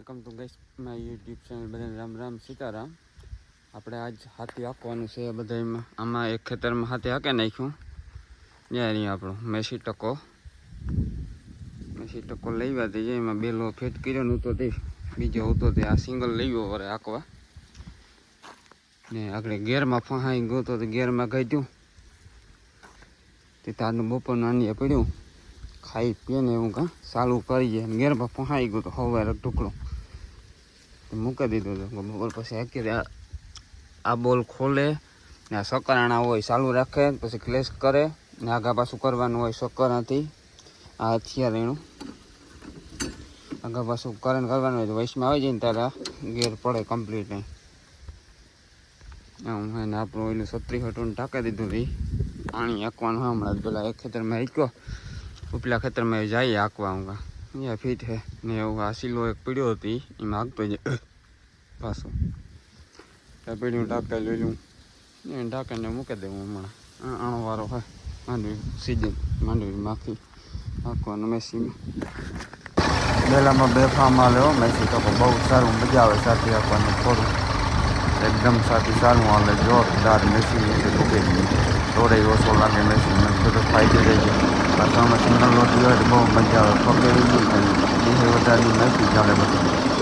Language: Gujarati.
Welcome to guys my YouTube channel બધાને રામ રામ, સીતારામ. આપણે આજ હાથી હાંકવાનું છે બધા આમાં એક ખેતરમાં હાથી હાંકે નાખ્યું. ત્યાં રહ્યું આપણો, મેસી ટકો. મેસી ટકો લઈ તે એમાં બેલો ફેટ કર્યો ને તો તે, બીજો હતો તે આ સિંગલ લઈ ગયો વરે હાંકવા. ને આગળ ગેરમાં ફહાઈ ગયો તો ગેરમાં કાઢ્યું તે તારનું બપોરનું આનીએ પડ્યું. ખાઈ પીને એવું કાં ચાલુ કરીએ ઘેર ફહાઈ ગયું તો હવારે ટુકડો મૂકી દીધો તો. બોલ પછી હાકી આ બોલ ખોલે ને આ સકરાણા હોય ચાલુ રાખે પછી ક્લેશ કરે ને આગા પાછું કરવાનું હોય સકરાથી આ હથિયાર એનું. આગા પાછું કરે ને કરવાનું હોય તો વૈશમાં આવી જાય ને ત્યારે ગેર પડે કમ્પ્લીટ આમ એને આપણું એનું છત્રી હટું ટાંકી દીધું હતી પાણી આંકવાનું હોય હમણાં પેલા એક ખેતરમાં હાંક્યો. ઉપલા ખેતરમાં જઈએ હાંકવા હું અહીંયા ફીટ હે ને એવું આ સિલો એક પીડ્યો હતી એમાં હાંકતો જાય પાછો. પીડ્યું ટાંકા લઈ લઉં. એ ટાંકાને મૂકી દેવું હમણાં. આ આણોવાળો હોય. માંડવી સીઝન માંડવી માખી હાંકવાનું મેસીમાં પહેલાંમાં બે ફાર્મ લેવો મેસી તો બહુ સારું મજા આવે સાથે આપવાનું થોડું. એકદમ સાથે સારું હાલે, જોરદાર મેસી છે ટૂંકી દોડે ઓછો લાગે મેસી મેં બધો ફાયદો જાય પાછળમાં સિંગલ લોટ હોય તો બહુ મજા આવે. પકડી દીધી વધારે મેસી ચાલે બધું.